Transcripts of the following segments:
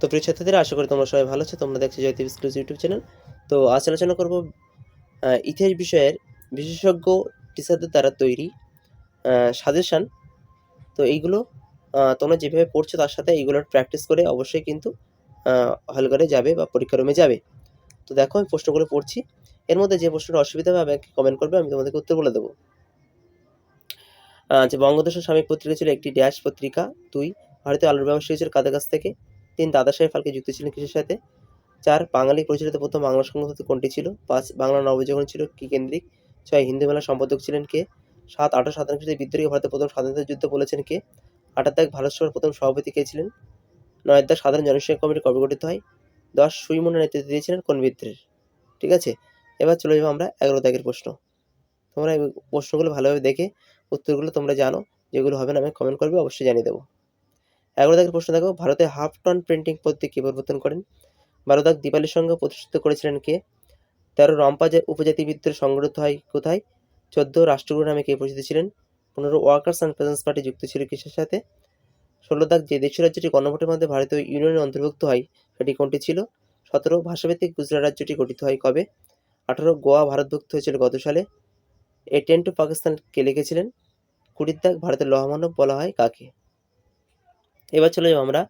তো প্রিয় ছাত্রীরা আশা করি তোমরা সবাই ভালো আছো। তোমরা দেখছ জয়দীপ স্কুলস ইউটিউব চ্যানেল তো আজ আলোচনা করব ইতিহাস বিষয়ের বিশেষজ্ঞ টিচারদের দ্বারা তৈরি সাজেশান। তো এইগুলো তোমরা যেভাবে পড়ছো তার সাথে এইগুলোর প্র্যাকটিস করে অবশ্যই কিন্তু হল ঘরে যাবে বা পরীক্ষা রুমে যাবে। তো দেখো, আমি প্রশ্নগুলো পড়ছি। এর মধ্যে যে প্রশ্নটা অসুবিধা হবে, আমাকে কমেন্ট করবে, আমি তোমাদেরকে উত্তর বলে দেবো। যে বঙ্গদেশ সাময়িক পত্রিকা ছিল একটি ড্যাশ পত্রিকা, দুই, ভারতীয় আলোর ব্যবসা ছিল কাদের কাছ থেকে? তিন দাদা সাহেব ফালকে যুক্ত ছিলেন কিসের সাথে? চার, বাঙালি পরিচালিত প্রথম বাংলা সংঘ কোনটি ছিল? পাঁচ, বাংলা নবজাগরণ ছিল কি কেন্দ্রিক? ছয়, হিন্দু মেলা সম্পাদক ছিলেন কে? সাত, আঠারো সাতান্ন খ্রিস্টে বিদ্রোহী ভারতের প্রথম স্বাধীনতা যুদ্ধ বলেছেন কে? আটার দাগ ভারত সভার প্রথম সভাপতি কে ছিলেন? নয় দাগ সাধারণ জনসংখ্যা কমিটি কবে গঠিত হয়? দশ সুইমনের নেতৃত্ব দিয়েছিলেন কোন বিদ্রোহের ঠিক আছে, এবার চলে যাব আমরা এগারো দাগের প্রশ্ন। তোমরা এই প্রশ্নগুলো ভালোভাবে দেখে উত্তরগুলো তোমরা জানো, যেগুলো হবে না আমি কমেন্ট করবে, অবশ্যই জানিয়ে দেবো। এগারো দাগের প্রশ্ন, দেখো, ভারতে হাফ টন প্রিন্টিং পদ্ধতি কে পরিবর্তন করেন? বারো দাগ দীপালির সঙ্গে প্রতিষ্ঠিত করেছিলেন কে? তেরো রম্পা উপজাতি বিদ্রোহ সংগঠিত হয় কোথায়? চোদ্দ রাষ্ট্রগুরু নামে কে পরিচিত ছিলেন? পনেরো ওয়ার্কার্স অ্যান্ড পেজেন্টস পার্টি যুক্ত ছিল কিসের সাথে? ষোলো দাগ যে দেশীয় রাজ্যটি গণভোটের মধ্যে ভারতীয় ইউনিয়নের অন্তর্ভুক্ত হয়, সেটি কোনটি ছিল? সতেরো ভাষাভিত্তিক গুজরাট রাজ্যটি গঠিত হয় কবে? আঠারো গোয়া ভারতভুক্ত হয়েছিল গত সালে? এ টেন টু পাকিস্তান কে লিখেছিলেন? কুড়ির দাগ ভারতের লহমানব বলা হয় কাকে? এবার চলে যাব আমরা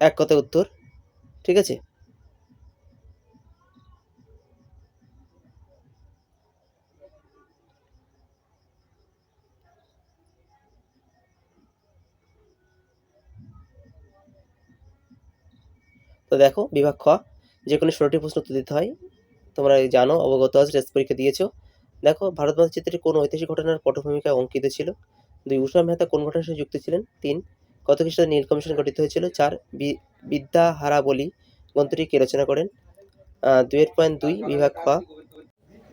এক কথা উত্তর, ঠিক আছে? তো দেখো, বিভাগ খ যে কোনো ষোলোটি প্রশ্ন উত্তর দিতে হয়। তোমরা জানো, অবগত আজ টেস্ট পরীক্ষা দিয়েছ। দেখো ভারত মানচিত্রে কোন ঐতিহাসিক ঘটনার পটভূমিকা অঙ্কিত ছিল? দুই উষা মেহতা কোন ঘটনার সাথে যুক্ত ছিলেন? তিন কত খ্রিস্টাব্দে নীল কমিশন গঠিত হয়েছিল? চার বিদ্যাহারাবলী গ্রন্থটি কে রচনা করেন? আহ, দুইয়ের পয়েন্ট দুই বিভাগ খ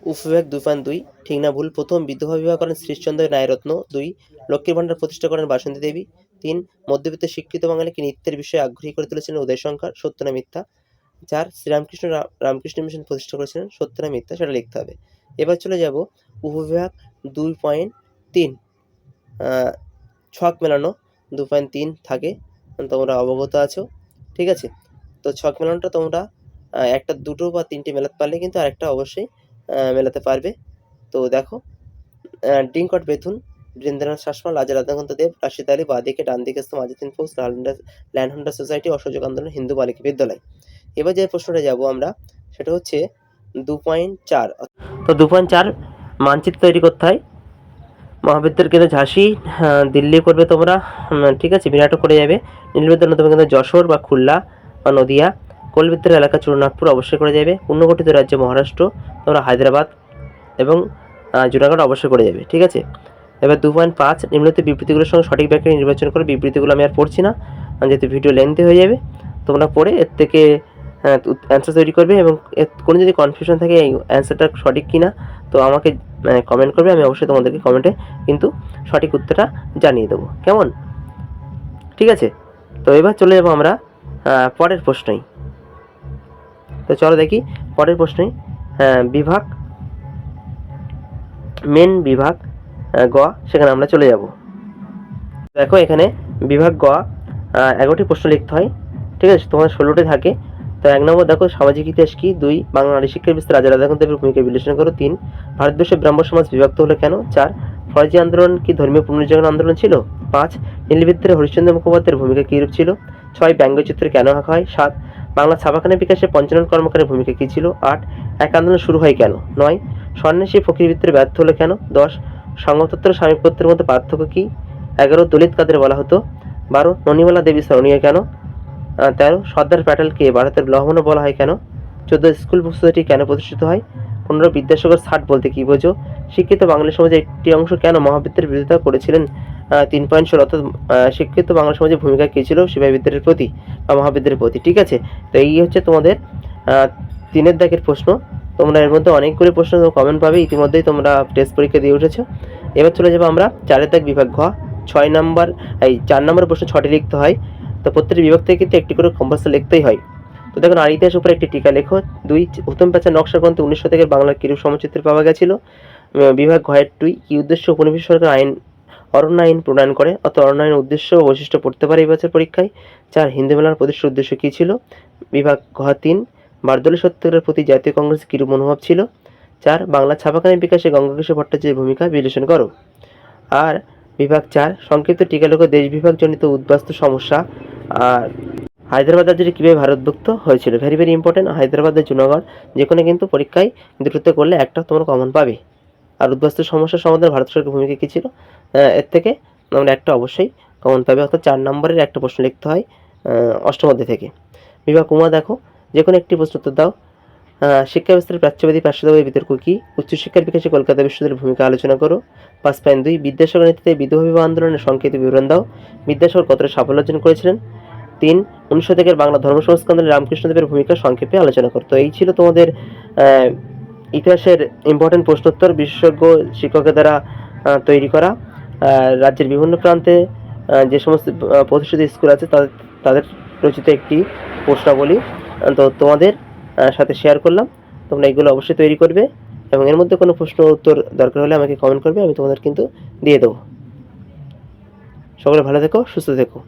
উপবিভাগ দুই পয়েন্ট দুই ঠিক না ভুল। প্রথম বিধবা বিবাহ করেন শ্রীশচন্দ্র নায়রত্ন দুই লক্ষ্মীর ভাণ্ডার প্রতিষ্ঠা করেন বাসন্তী দেবী। তিন মধ্যবিত্ত শিক্ষিত বাঙালিকে নৃত্যের বিষয়ে আগ্রহী করে তুলেছিলেন উদয় শঙ্কর সত্য না মিথ্যা। চার শ্রীরামকৃষ্ণ রামকৃষ্ণ মিশন প্রতিষ্ঠা করেছিলেন সত্য না মিথ্যা সেটা লিখতে হবে। এবার চলে যাব উপবিভাগ দুই পয়েন্ট তিন। ছক মেলানো দু পয়েন্ট তিন থাকে। তোমরা অবগত আছো, ঠিক আছে? তো ছক মেলানোটা তোমরা একটা, দুটো বা তিনটে মেলাতে পারলে কিন্তু আরেকটা অবশ্যই মেলাতে পারবে। তো দেখো ডিঙ্কট বেথুন বৃন্দ্রনাথ শাসমল, রাজা রাধাকান্ত দেব রাশিদ আলী বাদিকে ডান দিকে মাজিদিন ফোর্স ল্যান্ড হোল্ডার সোসাইটি, অসহযোগ আন্দোলন, হিন্দু বালিকা বিদ্যালয়। এবার যে প্রশ্নটা যাব আমরা, সেটা হচ্ছে দু পয়েন্ট চার তো দু পয়েন্ট চার মানচিত্র তৈরি করতে হয়। মহাবিদ্যালয় কেন্দ্র ঝাঁসি দিল্লি করবে তোমরা। ঠিক আছে, বিরাটও করে যাবে। নীলবিদ্যালয় নতুন কেন্দ্র যশোর বা খুলনা বা নদিয়া কোলবিদ্যালয় এলাকা চুরনাগপুর অবশ্যই করে যাবে। পুনর্গঠিত রাজ্য মহারাষ্ট্র, তোমরা হায়দ্রাবাদ এবং জুনাগড় অবশ্যই করে যাবে। ঠিক আছে? এবার দু পয়েন্ট পাঁচ, নিম্নলিখিত বিবৃতিগুলোর সঙ্গে সঠিক ব্যাখ্যা নির্বাচন করে বিবৃতিগুলো আমি আর পড়ছি না, যেহেতু ভিডিও লেন্থি হয়ে যাবে। তোমরা পড়ে এর থেকে অ্যান্সার তৈরি করবে এবং কোনো যদি কনফিউশন থাকে এই অ্যান্সারটা সঠিক কি না তো আমাকে কমেন্ট করবে, আমি অবশ্যই তোমাদেরকে কমেন্টে কিন্তু সঠিক উত্তরটা জানিয়ে দেবো। কেমন? ঠিক আছে? তো এবার চলে যাব আমরা পরের প্রশ্নই। তো চলো দেখি, পরের প্রশ্নই বিভাগ মেন বিভাগ গ, সেখানে আমরা চলে যাব। দেখো এখানে বিভাগ গ এগারোটি প্রশ্ন লিখতে হয়। ঠিক আছে? তোমার ষোলোটি থাকে। তো এক নম্বর দেখো, সামাজিক ইতিহাস কি? দুই, বাংলা নারী শিক্ষার বিস্তার। রাজা রাধাকান্ত ভূমিকা বিশ্লেষণ করো। তিন, ভারতবর্ষে ব্রাহ্ম সমাজ বিভক্ত হলো কেন? চার ফরাজি আন্দোলন কি ধর্মীয় পুনর্জাগরণ আন্দোলন ছিল? পাঁচ নীলবিদ্রে হরিশ্চন্দ্র মুখোপাধ্যায়ের ভূমিকা কীরূপ ছিল? ছয়, ব্যঙ্গচিত্র কেন আঁকা হয়? সাত, বাংলা ছাপাখানা বিকাশে পঞ্চানন কর্মকারের ভূমিকা কী ছিল? আট, এক আন্দোলন শুরু হয় কেন? নয়, সন্ন্যাসী ফকিরবৃত্তের ব্যর্থ হলো কেন? দশ সংঘতত্ত্ব স্বামীপত্রের মধ্যে পার্থক্য কী? এগারো, দলিত কাদের বলা হতো? বারো, ননিমালা দেবী স্মরণীয় কেন? তেরো। সর্দার প্যাটেলকে ভারতের লহমনও বলা হয় কেন? চোদ্দ, স্কুল সোসাইটি কেন প্রতিষ্ঠিত হয়? পনেরো, বিদ্যাসাগর ষাট বলতে কী বোঝো? শিক্ষিত বাঙালি সমাজের একটি অংশ কেন মহাবিদ্যার বিরোধিতা করেছিলেন? তিন পয়েন্ট ষোলো অর্থাৎ শিক্ষিত বাংলা সমাজের ভূমিকা কী ছিল? শিবাই বিদ্যার প্রতি বা মহাবিদ্যার প্রতি, ঠিক আছে? তো এই হচ্ছে তোমাদের তিনের দাগের প্রশ্ন। তোমরা এর মধ্যে অনেকগুলি প্রশ্ন কমেন্ট পাবে, ইতিমধ্যেই তোমরা টেস্ট পরীক্ষা দিয়ে উঠেছো। এবার চলে যাব আমরা চারের দাগ বিভাগ ঘ। ছয় নম্বর, এই চার নম্বর প্রশ্ন ছটি লিখতে হয়। তো প্রত্যেকটি বিভাগ থেকে কিন্তু একটি করে কম্পাসে লিখতেই হয়। তো দেখুন আর ইতিহাস উপরে একটি টিকা লেখো। দুই উত্তম প্যাচার নকশা গ্রন্থে উনিশ শতকের বাংলার কিরূপ সমচিত্র পাওয়া গেছিল? বিভাগ ঘয়ের টুই কি উদ্দেশ্য উপনিবেশ সরকার আইন অরণ্য আইন প্রণয়ন করে? অর্থাৎ অরণ্য আইনের উদ্দেশ্য ও বৈশিষ্ট্য পড়তে পারে এই বছর পরীক্ষায়। চার, হিন্দু মেলার প্রতিষ্ঠা উদ্দেশ্য কী ছিল? বিভাগ ঘ তিন, বারদলী সত্যাগ্রহের প্রতি জাতীয় কংগ্রেস কীরূপ মনোভাব ছিল? চার বাংলা ছাপাখানার বিকাশে গঙ্গাকেশ্বর ভট্টাচার্যের ভূমিকা বিশ্লেষণ করো। আর বিভাগ চার সংক্ষিপ্ত টিকালোক দেশ বিভাগজনিত উদ্বাস্তু সমস্যা আর হায়দ্রাবাদ রাজ্যটি কীভাবে ভারতভুক্ত হয়েছিল? ভেরি ভেরি ইম্পর্টেন্ট হায়দ্রাবাদের জুনাগড় যে কোনো কিন্তু পরীক্ষায় দুটোতে করলে একটা তোমরা কমন পাবে। আর উদ্বাস্তু সমস্যার সমাধানে ভারত সরকারের ভূমিকা কী ছিল? এর থেকে তোমরা একটা অবশ্যই কমন পাবে অর্থাৎ চার নম্বরের একটা প্রশ্ন লিখতে হয় আহ, অষ্টম অধ্যায় থেকে। বিভাগ উমা দেখো যে কোনো একটি প্রশ্ন উত্তর দাও। শিক্ষা ব্যবস্থার প্রাচ্যবাদী পার্শ্ববাদী বিতর্ক কী? উচ্চশিক্ষার বিকাশে কলকাতা বিশ্ববিদ্যালয়ের ভূমিকা আলোচনা করো। পাঁচ পয়েন্ট দুই, বিদ্যাসাগর নীতিতে বিধবা বিবাহ আন্দোলনের সংক্ষিপ্ত বিবরণ দাও। বিদ্যাসাগর কতটা সাফল্য অর্জন করেছিলেন? তিন উনিশ শতকের বাংলা ধর্ম সংস্করণে রামকৃষ্ণদেবের ভূমিকা সংক্ষেপে আলোচনা করতো এই ছিল তোমাদের ইতিহাসের ইম্পর্টেন্ট প্রশ্নোত্তর বিশেষজ্ঞ শিক্ষকের দ্বারা তৈরি করা। রাজ্যের বিভিন্ন প্রান্তে যে সমস্ত প্রতিষ্ঠিত স্কুল আছে, তাদের তাদের রচিত একটি প্রশ্নাবলী। তো তোমাদের সাথে শেয়ার করলাম। তোমরা এগুলো অবশ্যই তৈরি করবে এবং এর মধ্যে কোনো প্রশ্ন উত্তর দরকার হলে আমাকে কমেন্ট করবে, আমি তোমাদের কিন্তু দিয়ে দেবো। সকলে ভালো থেকো, সুস্থ থেকো।